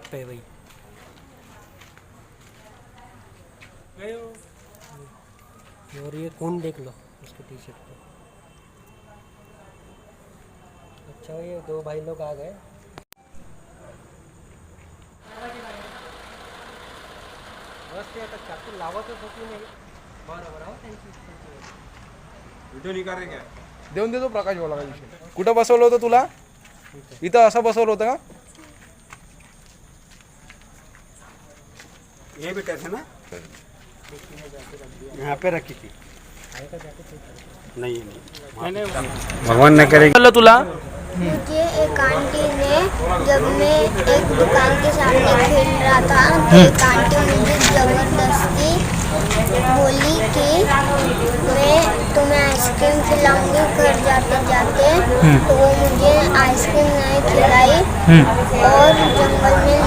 Correct है भाई और ये खून देख लो उसके टी शर्ट पे अच्छा ये दो भाई लोग आ गए बस ते आता चाकू लावतच होती नाही बरोबर हो त्यांची त्यांची. देऊन देतो प्रकाश बोला काय विषय कुठं बसवलं होतं तुला इथं असं बसवलं होतं का ये भी कैसे ना? यहाँ पे रखी थी। नहीं नहीं। भगवान न करे। बोललं तुला। मुझे एक आंटी ने जब मैं एक दुकान के सामने खेल रहा था तो एक आंटी मुझे ज़बरदस्ती बोली कि मैं तुम्हें आइसक्रीम खिलाऊँगी घर जाते जाते। तो वो मुझे आइसक्रीम नहीं खिलाई। और जंगल में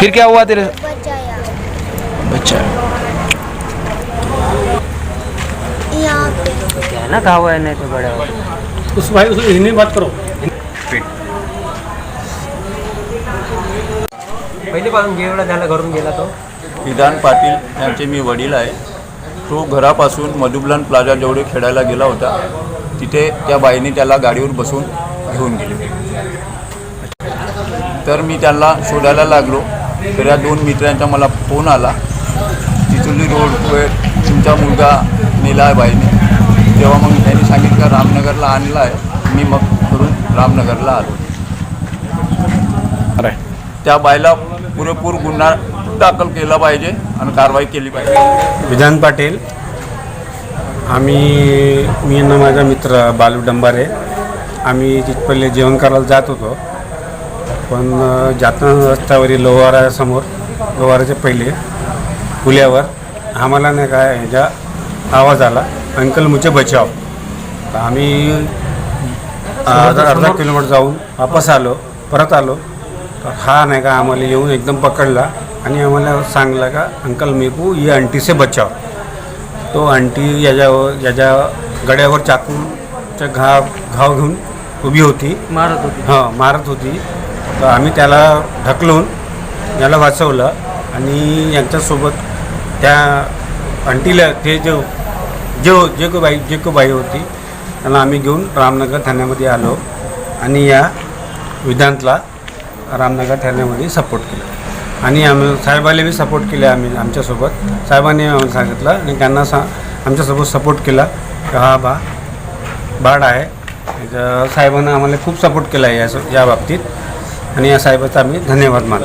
फिर क्या हुआ तेरे बचाया अच्छा यहाँ पे क्या है ना कहा हुआ है नहीं तो बड़ा हुआ उस भाई उस हिंदी में बात करो। पहिलेपासून गेवढा झाला घरून गेला तो. विधान पाटील यांचे मी वडील आहे. तो घरापासून मधुबलन प्लाझा जेवढे खेळायला गेला होता तिथे त्या बाईने त्याला गाडीवर बसून घेऊन गेले. तर मी त्यांना शोधायला लागलो. तर या दोन मित्रांचा मला फोन आला. चिचोली रोडवर तुमचा मुलगा नेला आहे बाईने. तेव्हा मग त्यांनी सांगितलं रामनगरला आणला आहे. मी मग करून रामनगरला आलो. अरे. त्या बाईला पुरेपूर गुन्हा दाखल केला पाहिजे आणि कारवाई केली पाहिजे. विधान पाटील आम्ही मी आणि माझा मित्र बालू डंबारे आम्ही तिथं पहिले जेवण करायला जात होतो. पण जाताना रस्त्यावरील लोहारासमोर लोहाराच्या पहिले पुल्यावर आम्हाला नाही काय ह्याचा आवाज आला अंकल मुझे बचाव तर आम्ही अर्धा अर्धा किलोमीटर जाऊन वापस आलो परत आलो. तर हा नाही का आम्हाला येऊन एकदम पकडला आणि आम्हाला सांगला का अंकल मेकू ये आंटी से बचाव. तो आंटी याच्यावर याच्या गड्यावर चाकूच्या घाव घाव घेऊन उभी होती. मारत होती. हां मारत होती. तर आम्ही त्याला ढकलून याला वाचवलं आणि यांच्यासोबत त्या आंटीला ते जो जे जे को बाई जे को बाई होती त्यांना आम्ही घेऊन रामनगर ठाण्यामध्ये आलो आणि या विधांतला रामनगर ठाण्यामध्ये सपोर्ट केला. आणि आम्ही साहेबाला बी सपोर्ट केला आम्ही आमच्यासोबत. साहेबांनी आम्हाला सांगितलं आणि त्यांना सा आमच्यासोबत सपोर्ट केला. की हा बा बाड आहे. साहेबांना आम्हाला खूप सपोर्ट केला आहे या या बाबतीत. आणि या साहेबाचा आम्ही धन्यवाद मानतो.